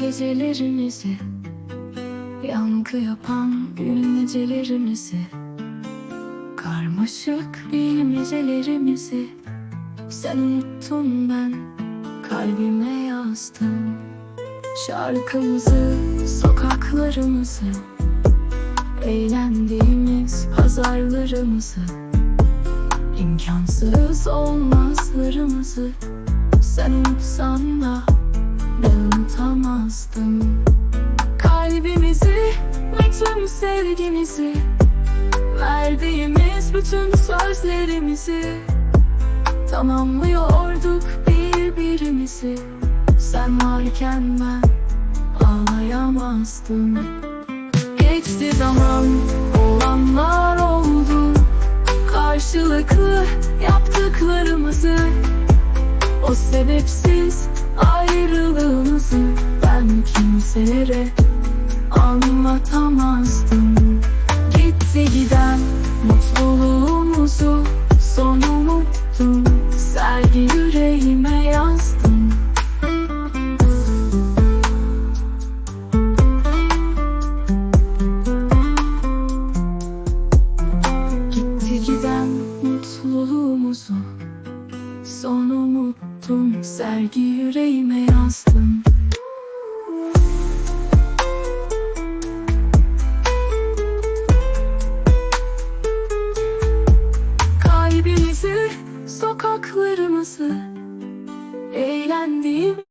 gecelerimizi Yankı yapan gülmecelerimizi Karmaşık bilmecelerimizi Sen unuttun ben kalbime yazdım Şarkımızı, sokaklarımızı Eğlendiğimiz pazarlarımızı İmkansız olmazlarımızı. Sen unutsan da unutamazdım. Kalbimizi, bütün sevgimizi Verdiğimiz bütün sözlerimizi Tamamlıyorduk birbirimizi. Sen varken ben ağlayamazdım. Geçti zaman olanlar oldu. Karşılıklı yaptıklarımızı O sebepsiz ayrılığımızı ben kimselere anlatamazdım. Gitti giden mutluluğumuzu son umuttum. Sergi yüreğime yazdım. Gitti giden mutluluğumuzu son umuttum tuttum Sergi yüreğime yansıdım Kalbimizi, sokaklarımızı Eğlendiğim